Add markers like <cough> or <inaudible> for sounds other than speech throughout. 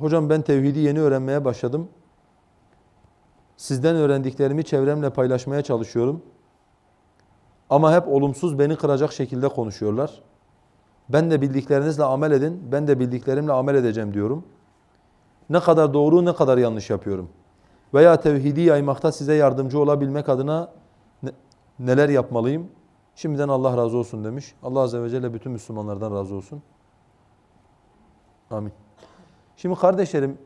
hocam ben tevhidi yeni öğrenmeye başladım. Sizden öğrendiklerimi çevremle paylaşmaya çalışıyorum. Ama hep olumsuz beni kıracak şekilde konuşuyorlar. Ben de bildiklerinizle amel edin, ben de bildiklerimle amel edeceğim diyorum. Ne kadar doğru ne kadar yanlış yapıyorum. Veya tevhidi yaymakta size yardımcı olabilmek adına ne- neler yapmalıyım? Şimdiden Allah razı olsun demiş. Allah Azze ve Celle bütün Müslümanlardan razı olsun. Amin. Şimdi kardeşlerim,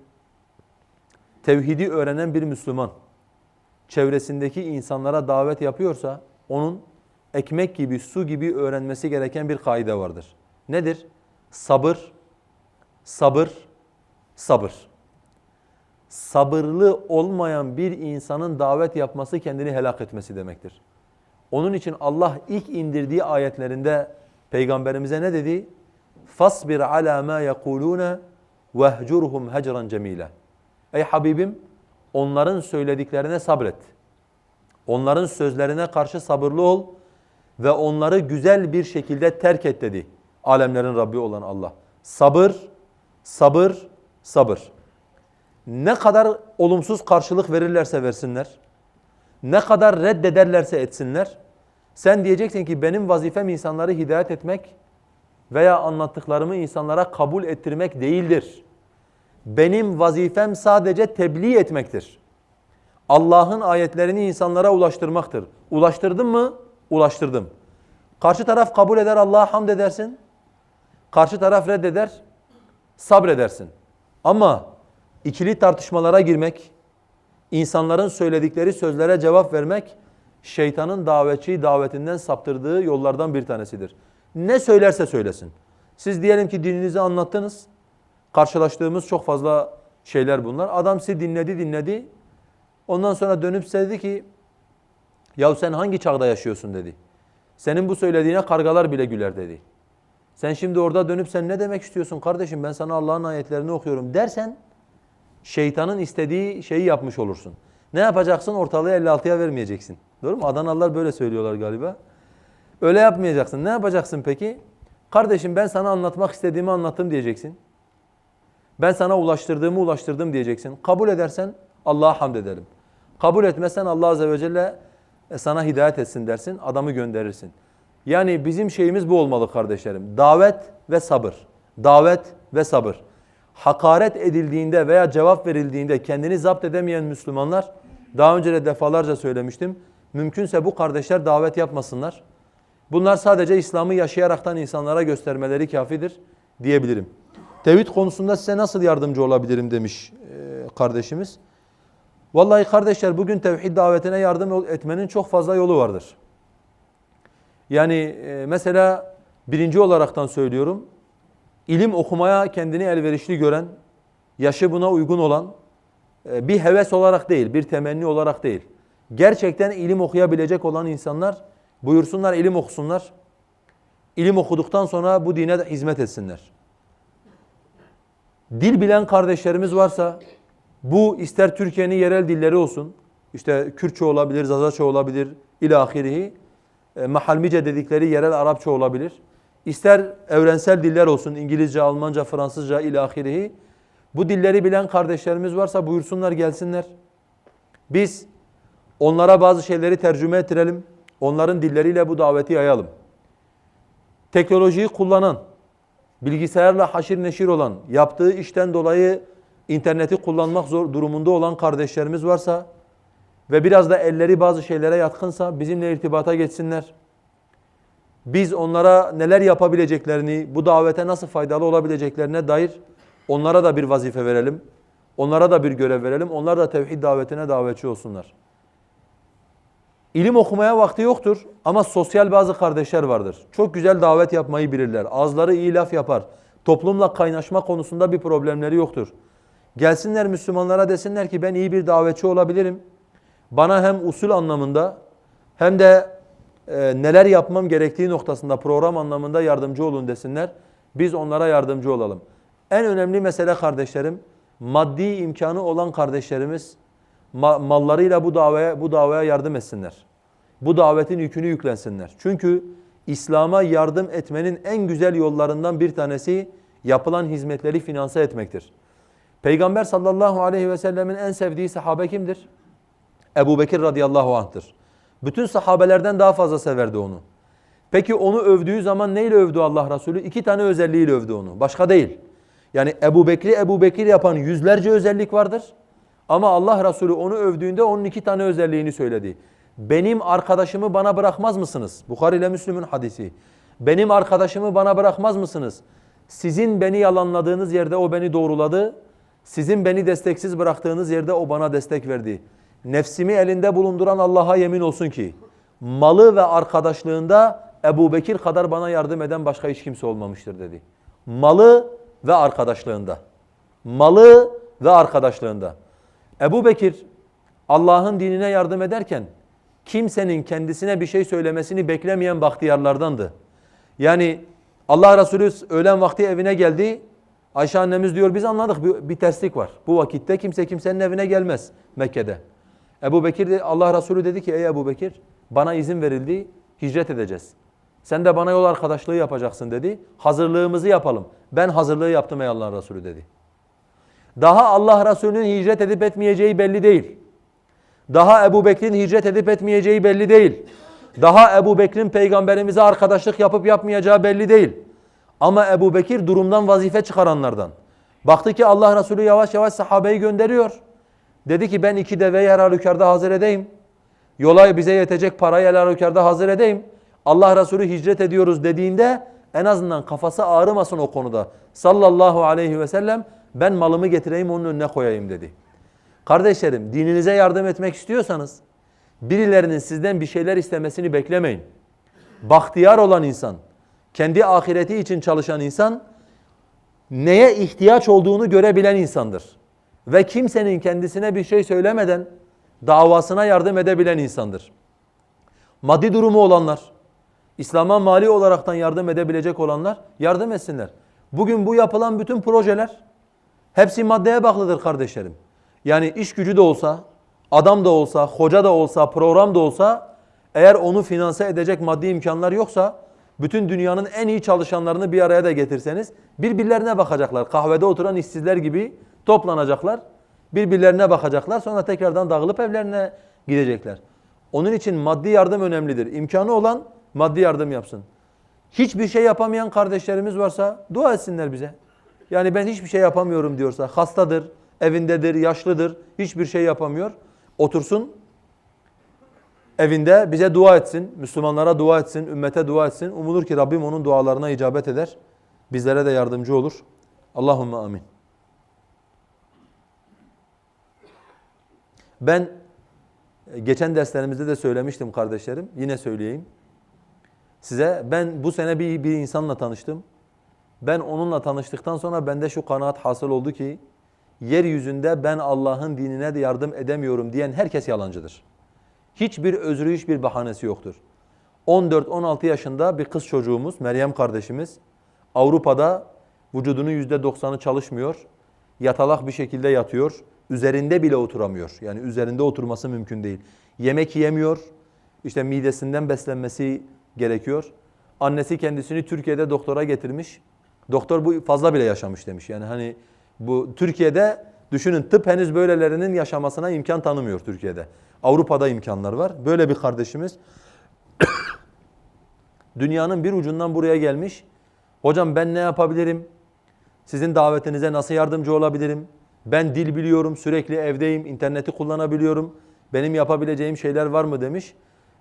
tevhidi öğrenen bir Müslüman çevresindeki insanlara davet yapıyorsa onun ekmek gibi, su gibi öğrenmesi gereken bir kaide vardır. Nedir? Sabır, sabır, sabır. Sabırlı olmayan bir insanın davet yapması kendini helak etmesi demektir. Onun için Allah ilk indirdiği ayetlerinde peygamberimize ne dedi? Fasbir ala ma yekuluna vehcurhum hecran cemila. Ey Habibim onların söylediklerine sabret. Onların sözlerine karşı sabırlı ol ve onları güzel bir şekilde terk et dedi. Alemlerin Rabbi olan Allah. Sabır, sabır, sabır. Ne kadar olumsuz karşılık verirlerse versinler, ne kadar reddederlerse etsinler, sen diyeceksin ki benim vazifem insanları hidayet etmek veya anlattıklarımı insanlara kabul ettirmek değildir. Benim vazifem sadece tebliğ etmektir. Allah'ın ayetlerini insanlara ulaştırmaktır. Ulaştırdım mı? Ulaştırdım. Karşı taraf kabul eder, Allah'a hamd edersin. Karşı taraf reddeder, sabredersin. Ama ikili tartışmalara girmek, insanların söyledikleri sözlere cevap vermek, şeytanın davetçiyi davetinden saptırdığı yollardan bir tanesidir. Ne söylerse söylesin. Siz diyelim ki dininizi anlattınız. Karşılaştığımız çok fazla şeyler bunlar. Adam sizi dinledi dinledi. Ondan sonra dönüp size dedi ki ya sen hangi çağda yaşıyorsun dedi. Senin bu söylediğine kargalar bile güler dedi. Sen şimdi orada dönüp sen ne demek istiyorsun kardeşim ben sana Allah'ın ayetlerini okuyorum dersen şeytanın istediği şeyi yapmış olursun. Ne yapacaksın? Ortalığı 56'ya vermeyeceksin. Doğru mu? Adanalılar böyle söylüyorlar galiba. Öyle yapmayacaksın. Ne yapacaksın peki? Kardeşim ben sana anlatmak istediğimi anlattım diyeceksin. Ben sana ulaştırdığımı ulaştırdım diyeceksin. Kabul edersen Allah'a hamd ederim. Kabul etmezsen Allah Azze ve Celle e, sana hidayet etsin dersin, adamı gönderirsin. Yani bizim şeyimiz bu olmalı kardeşlerim. Davet ve sabır. Davet ve sabır. Hakaret edildiğinde veya cevap verildiğinde kendini zapt edemeyen Müslümanlar, daha önce de defalarca söylemiştim, mümkünse bu kardeşler davet yapmasınlar. Bunlar sadece İslam'ı yaşayaraktan insanlara göstermeleri kafidir diyebilirim. Tevhid konusunda size nasıl yardımcı olabilirim demiş e, kardeşimiz. Vallahi kardeşler bugün tevhid davetine yardım etmenin çok fazla yolu vardır. Yani e, mesela birinci olaraktan söylüyorum. ilim okumaya kendini elverişli gören, yaşı buna uygun olan e, bir heves olarak değil, bir temenni olarak değil. Gerçekten ilim okuyabilecek olan insanlar buyursunlar ilim okusunlar. İlim okuduktan sonra bu dine hizmet etsinler. Dil bilen kardeşlerimiz varsa bu ister Türkiye'nin yerel dilleri olsun, işte Kürtçe olabilir, Zazaça olabilir, ilahirihi, e, mahalmice dedikleri yerel Arapça olabilir. İster evrensel diller olsun, İngilizce, Almanca, Fransızca, ilahirihi. Bu dilleri bilen kardeşlerimiz varsa buyursunlar gelsinler. Biz onlara bazı şeyleri tercüme ettirelim. Onların dilleriyle bu daveti yayalım. Teknolojiyi kullanan, bilgisayarla haşir neşir olan, yaptığı işten dolayı interneti kullanmak zor durumunda olan kardeşlerimiz varsa ve biraz da elleri bazı şeylere yatkınsa bizimle irtibata geçsinler. Biz onlara neler yapabileceklerini, bu davete nasıl faydalı olabileceklerine dair onlara da bir vazife verelim. Onlara da bir görev verelim. Onlar da tevhid davetine davetçi olsunlar. İlim okumaya vakti yoktur ama sosyal bazı kardeşler vardır. Çok güzel davet yapmayı bilirler. Ağızları iyi laf yapar. Toplumla kaynaşma konusunda bir problemleri yoktur. Gelsinler Müslümanlara desinler ki ben iyi bir davetçi olabilirim. Bana hem usul anlamında hem de e, neler yapmam gerektiği noktasında program anlamında yardımcı olun desinler. Biz onlara yardımcı olalım. En önemli mesele kardeşlerim, maddi imkanı olan kardeşlerimiz ma mallarıyla bu davaya bu davaya yardım etsinler. Bu davetin yükünü yüklensinler. Çünkü İslam'a yardım etmenin en güzel yollarından bir tanesi yapılan hizmetleri finanse etmektir. Peygamber sallallahu aleyhi ve sellemin en sevdiği sahabe kimdir? Ebu Bekir radıyallahu anh'tır. Bütün sahabelerden daha fazla severdi onu. Peki onu övdüğü zaman neyle övdü Allah Resulü? İki tane özelliğiyle övdü onu. Başka değil. Yani Ebu Bekir'i Ebu Bekir yapan yüzlerce özellik vardır. Ama Allah Resulü onu övdüğünde onun iki tane özelliğini söyledi. Benim arkadaşımı bana bırakmaz mısınız? Bukhari ile Müslüm'ün hadisi. Benim arkadaşımı bana bırakmaz mısınız? Sizin beni yalanladığınız yerde o beni doğruladı. Sizin beni desteksiz bıraktığınız yerde o bana destek verdi. Nefsimi elinde bulunduran Allah'a yemin olsun ki malı ve arkadaşlığında Ebu Bekir kadar bana yardım eden başka hiç kimse olmamıştır dedi. Malı ve arkadaşlığında. Malı ve arkadaşlığında. Ebu Bekir Allah'ın dinine yardım ederken kimsenin kendisine bir şey söylemesini beklemeyen bahtiyarlardandı. Yani Allah Resulü öğlen vakti evine geldi. Ayşe annemiz diyor biz anladık bir, bir terslik var. Bu vakitte kimse kimsenin evine gelmez Mekke'de. Ebu Bekir de, Allah Resulü dedi ki ey Ebu Bekir bana izin verildi hicret edeceğiz. Sen de bana yol arkadaşlığı yapacaksın dedi. Hazırlığımızı yapalım. Ben hazırlığı yaptım ey Allah Resulü dedi. Daha Allah Resulü'nün hicret edip etmeyeceği belli değil. Daha Ebu Bekir'in hicret edip etmeyeceği belli değil. Daha Ebu Bekir'in peygamberimize arkadaşlık yapıp yapmayacağı belli değil. Ama Ebu Bekir durumdan vazife çıkaranlardan. Baktı ki Allah Resulü yavaş yavaş sahabeyi gönderiyor. Dedi ki ben iki deveyi halükarda hazır edeyim. Yola bize yetecek parayı halükarda hazır edeyim. Allah Resulü hicret ediyoruz dediğinde en azından kafası ağrımasın o konuda. Sallallahu aleyhi ve sellem ben malımı getireyim onun önüne koyayım dedi. Kardeşlerim dininize yardım etmek istiyorsanız birilerinin sizden bir şeyler istemesini beklemeyin. Bahtiyar olan insan, kendi ahireti için çalışan insan neye ihtiyaç olduğunu görebilen insandır. Ve kimsenin kendisine bir şey söylemeden davasına yardım edebilen insandır. Maddi durumu olanlar, İslam'a mali olaraktan yardım edebilecek olanlar yardım etsinler. Bugün bu yapılan bütün projeler hepsi maddeye bağlıdır kardeşlerim. Yani iş gücü de olsa, adam da olsa, hoca da olsa, program da olsa eğer onu finanse edecek maddi imkanlar yoksa bütün dünyanın en iyi çalışanlarını bir araya da getirseniz birbirlerine bakacaklar. Kahvede oturan işsizler gibi toplanacaklar. Birbirlerine bakacaklar sonra tekrardan dağılıp evlerine gidecekler. Onun için maddi yardım önemlidir. İmkanı olan maddi yardım yapsın. Hiçbir şey yapamayan kardeşlerimiz varsa dua etsinler bize. Yani ben hiçbir şey yapamıyorum diyorsa hastadır, evindedir, yaşlıdır, hiçbir şey yapamıyor. Otursun evinde bize dua etsin, Müslümanlara dua etsin, ümmete dua etsin. Umulur ki Rabbim onun dualarına icabet eder. Bizlere de yardımcı olur. Allahumme amin. Ben e, geçen derslerimizde de söylemiştim kardeşlerim. Yine söyleyeyim. Size ben bu sene bir, bir insanla tanıştım. Ben onunla tanıştıktan sonra bende şu kanaat hasıl oldu ki yeryüzünde ben Allah'ın dinine de yardım edemiyorum diyen herkes yalancıdır. Hiçbir özrü, hiçbir bahanesi yoktur. 14-16 yaşında bir kız çocuğumuz, Meryem kardeşimiz Avrupa'da vücudunun %90'ı çalışmıyor. Yatalak bir şekilde yatıyor. Üzerinde bile oturamıyor. Yani üzerinde oturması mümkün değil. Yemek yemiyor. İşte midesinden beslenmesi gerekiyor. Annesi kendisini Türkiye'de doktora getirmiş. Doktor bu fazla bile yaşamış demiş. Yani hani bu Türkiye'de düşünün tıp henüz böylelerinin yaşamasına imkan tanımıyor Türkiye'de. Avrupa'da imkanlar var. Böyle bir kardeşimiz <coughs> dünyanın bir ucundan buraya gelmiş. Hocam ben ne yapabilirim? Sizin davetinize nasıl yardımcı olabilirim? Ben dil biliyorum, sürekli evdeyim, interneti kullanabiliyorum. Benim yapabileceğim şeyler var mı demiş.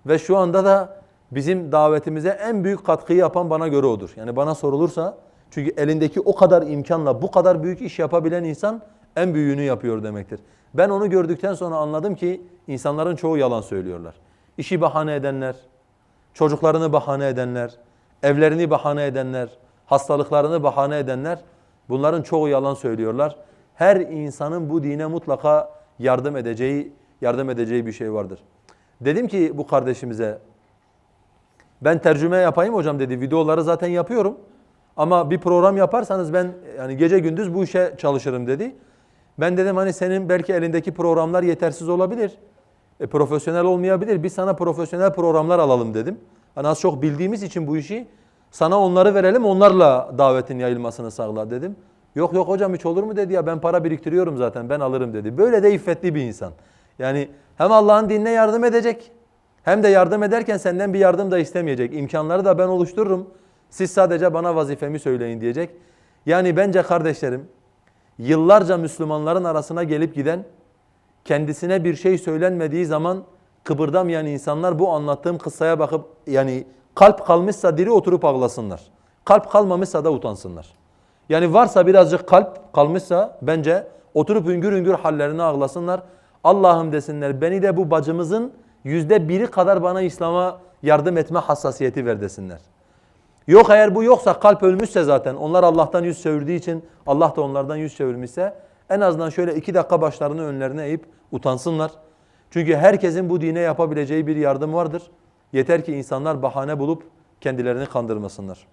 Ve şu anda da bizim davetimize en büyük katkıyı yapan bana göre odur. Yani bana sorulursa çünkü elindeki o kadar imkanla bu kadar büyük iş yapabilen insan en büyüğünü yapıyor demektir. Ben onu gördükten sonra anladım ki insanların çoğu yalan söylüyorlar. İşi bahane edenler, çocuklarını bahane edenler, evlerini bahane edenler, hastalıklarını bahane edenler bunların çoğu yalan söylüyorlar. Her insanın bu dine mutlaka yardım edeceği yardım edeceği bir şey vardır. Dedim ki bu kardeşimize ben tercüme yapayım hocam dedi. Videoları zaten yapıyorum. Ama bir program yaparsanız ben yani gece gündüz bu işe çalışırım dedi. Ben dedim hani senin belki elindeki programlar yetersiz olabilir. E, profesyonel olmayabilir. Biz sana profesyonel programlar alalım dedim. Hani az çok bildiğimiz için bu işi sana onları verelim onlarla davetin yayılmasını sağla dedim. Yok yok hocam hiç olur mu dedi ya ben para biriktiriyorum zaten ben alırım dedi. Böyle de iffetli bir insan. Yani hem Allah'ın dinine yardım edecek hem de yardım ederken senden bir yardım da istemeyecek. İmkanları da ben oluştururum. Siz sadece bana vazifemi söyleyin diyecek. Yani bence kardeşlerim yıllarca Müslümanların arasına gelip giden kendisine bir şey söylenmediği zaman kıpırdamayan insanlar bu anlattığım kıssaya bakıp yani kalp kalmışsa diri oturup ağlasınlar. Kalp kalmamışsa da utansınlar. Yani varsa birazcık kalp kalmışsa bence oturup hüngür hüngür hallerini ağlasınlar. Allah'ım desinler beni de bu bacımızın yüzde biri kadar bana İslam'a yardım etme hassasiyeti ver desinler. Yok eğer bu yoksa kalp ölmüşse zaten onlar Allah'tan yüz çevirdiği için Allah da onlardan yüz çevirmişse en azından şöyle iki dakika başlarını önlerine eğip utansınlar. Çünkü herkesin bu dine yapabileceği bir yardım vardır. Yeter ki insanlar bahane bulup kendilerini kandırmasınlar.